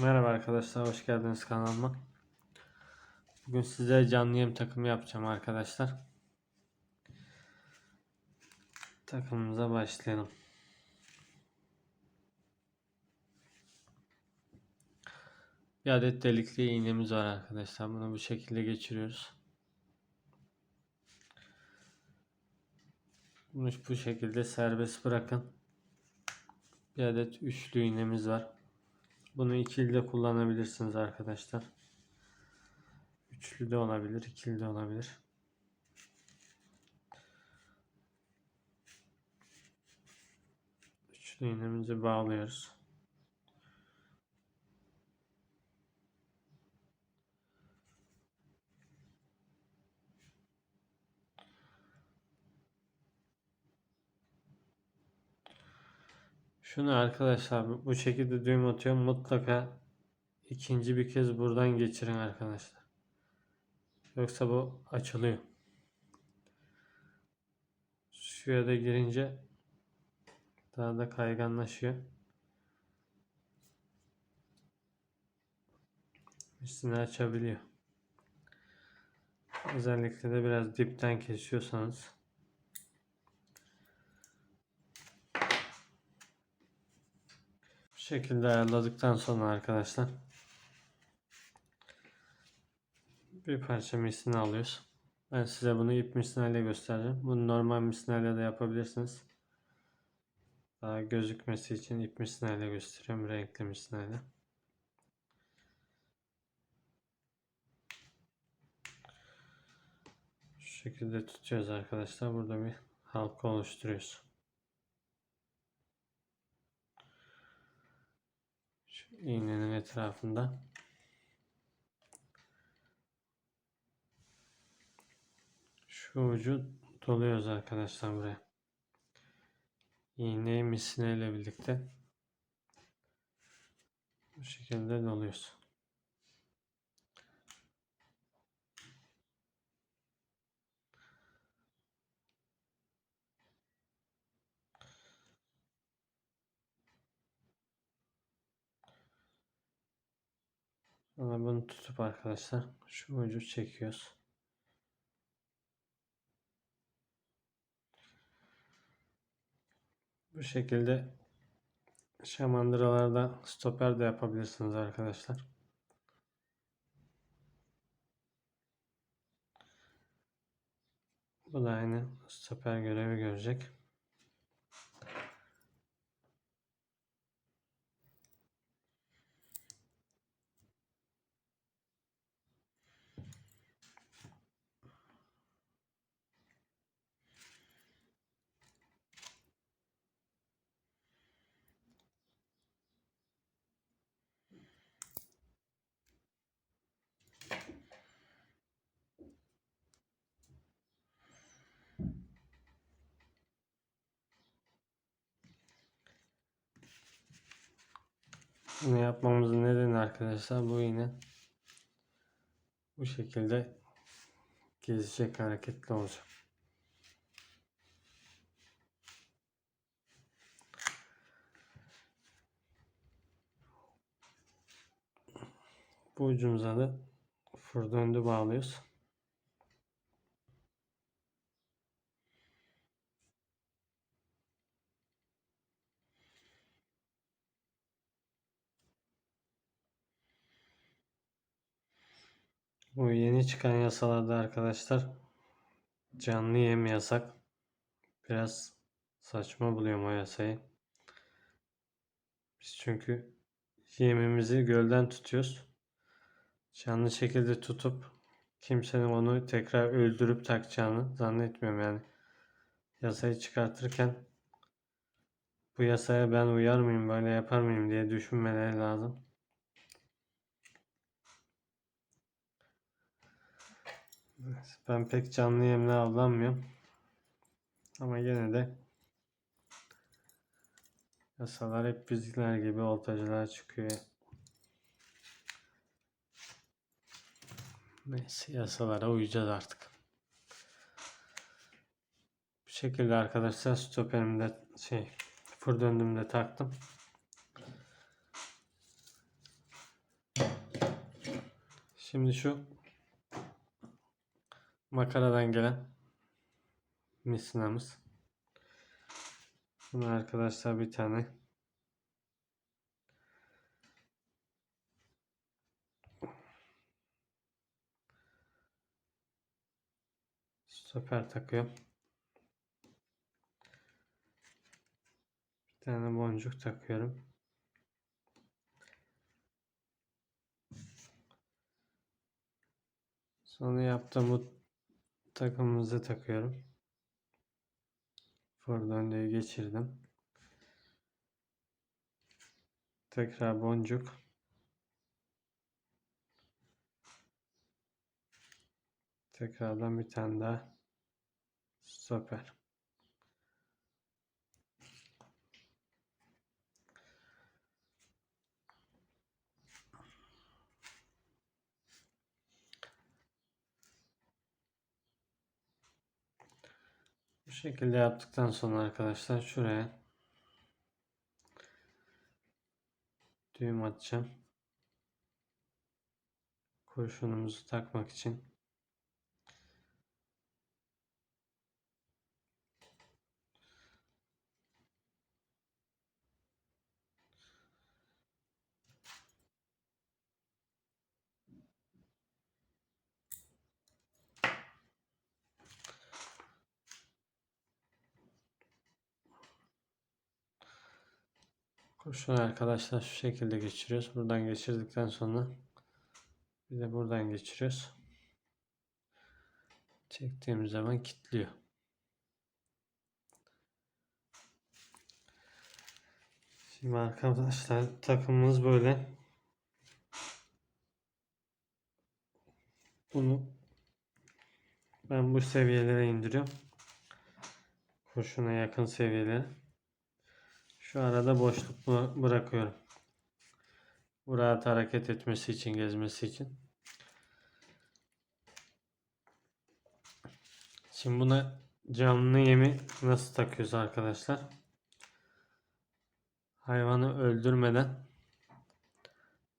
Merhaba arkadaşlar, hoş geldiniz kanalıma. Bugün size canlı yem takımı yapacağım arkadaşlar. Takımımıza başlayalım. Bir adet delikli iğnemiz var arkadaşlar. Bunu bu şekilde geçiriyoruz. Bunu bu şekilde serbest bırakın. Bir adet üçlü iğnemiz var. Bunu ikili de kullanabilirsiniz arkadaşlar. Üçlü de olabilir, ikili de olabilir. Üçlü iğnemizi bağlıyoruz. Şunu arkadaşlar bu- şekilde düğüm atıyorum mutlaka ikinci bir kez buradan geçirin arkadaşlar. Yoksa bu açılıyor. Suya da girince daha da kayganlaşıyor. Üstünü açabiliyor. Özellikle de biraz dipten kesiyorsanız şekilde ayarladıktan sonra arkadaşlar bir parça misina alıyoruz. Ben size bunu ip misinayla göstereceğim. Bunu normal misinayla da yapabilirsiniz. Daha gözükmesi için ip misinayla gösteriyorum. Renkli misinayla. Şu şekilde tutuyoruz arkadaşlar. Burada bir halka oluşturuyoruz. Şu iğnenin etrafında şu ucu doluyoruz arkadaşlar buraya. İğneyi misineyle birlikte bu şekilde doluyoruz. Sonra bunu tutup arkadaşlar şu ucu çekiyoruz. Bu şekilde şamandıralarda stoper de yapabilirsiniz arkadaşlar. Bu da aynı stoper görevi görecek. Bunu yapmamızın nedeni arkadaşlar bu yine bu şekilde gezecek hareketli olacak. Bu ucumuza da fır döndü bağlıyoruz. Bu yeni çıkan yasalarda arkadaşlar canlı yem yasak. Biraz saçma buluyorum o yasayı. Biz çünkü yemimizi gölden tutuyoruz. Canlı şekilde tutup kimsenin onu tekrar öldürüp takacağını zannetmiyorum yani. Yasayı çıkartırken bu yasaya ben uyar mıyım böyle yapar mıyım diye düşünmeleri lazım. Ben pek canlı yemle avlanmıyorum. Ama yine de yasalar hep bizimkiler gibi oltacılar çıkıyor. Neyse yasalara uyacağız artık. Bu şekilde arkadaşlar stoperimde şey fır döndüğümde taktım. Şimdi şu makaradan gelen misinamız. Bunu arkadaşlar bir tane stoper takıyorum. Bir tane boncuk takıyorum. Sonra yaptığım bu takımımızı takıyorum. For döndüğü geçirdim. Tekrar boncuk. Tekrardan bir tane daha stoper. Şekilde yaptıktan sonra arkadaşlar şuraya düğüm atacağım. Kurşunumuzu takmak için. Kurşun arkadaşlar şu şekilde geçiriyoruz. Buradan geçirdikten sonra bir de buradan geçiriyoruz. Çektiğimiz zaman kilitliyor. Şimdi arkadaşlar takımımız böyle. Bunu ben bu seviyelere indiriyorum. Kurşuna yakın seviyelere. Şu arada boşluk bı- bırakıyorum. Bu rahat hareket etmesi için, gezmesi için. Şimdi buna canlı yemi nasıl takıyoruz arkadaşlar? Hayvanı öldürmeden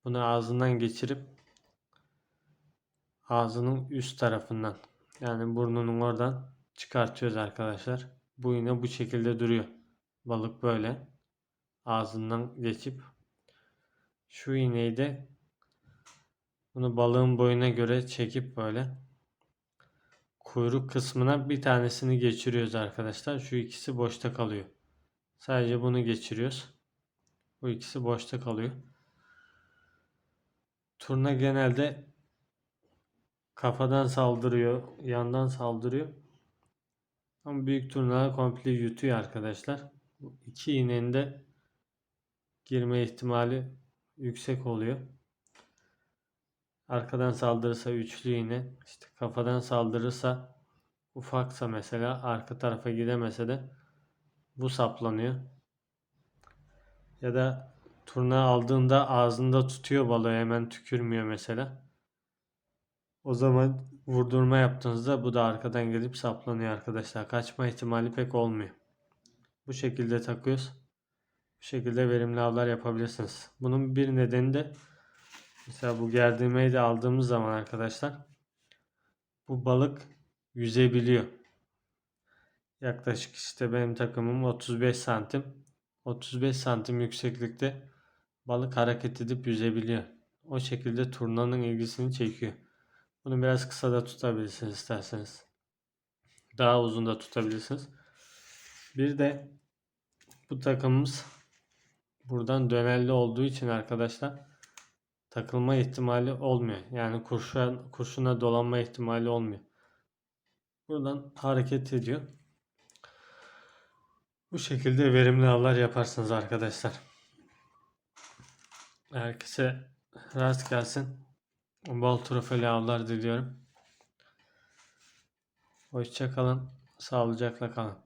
bunu ağzından geçirip ağzının üst tarafından yani burnunun oradan çıkartıyoruz arkadaşlar. Bu iğne bu şekilde duruyor. Balık böyle ağzından geçip şu iğneyi de bunu balığın boyuna göre çekip böyle kuyruk kısmına bir tanesini geçiriyoruz arkadaşlar. Şu ikisi boşta kalıyor. Sadece bunu geçiriyoruz. Bu ikisi boşta kalıyor. Turna genelde kafadan saldırıyor, yandan saldırıyor. Ama büyük turnalar komple yutuyor arkadaşlar. İki iğnenin de girme ihtimali yüksek oluyor. Arkadan saldırırsa üçlü iğne, işte kafadan saldırırsa ufaksa mesela arka tarafa gidemese de bu saplanıyor. Ya da turna aldığında ağzında tutuyor balığı hemen tükürmüyor mesela. O zaman vurdurma yaptığınızda bu da arkadan gelip saplanıyor arkadaşlar. Kaçma ihtimali pek olmuyor. Bu şekilde takıyoruz. Bu şekilde verimli avlar yapabilirsiniz. Bunun bir nedeni de mesela bu gerdirmeyi de aldığımız zaman arkadaşlar bu balık yüzebiliyor. Yaklaşık işte benim takımım 35 santim. 35 santim yükseklikte balık hareket edip yüzebiliyor. O şekilde turnanın ilgisini çekiyor. Bunu biraz kısa da tutabilirsiniz isterseniz. Daha uzun da tutabilirsiniz. Bir de bu takımımız buradan dönerli olduğu için arkadaşlar takılma ihtimali olmuyor. Yani kurşun, kurşuna dolanma ihtimali olmuyor. Buradan hareket ediyor. Bu şekilde verimli avlar yaparsınız arkadaşlar. Herkese rast gelsin. Bol trofeli avlar diliyorum. Hoşça kalın. Sağlıcakla kalın.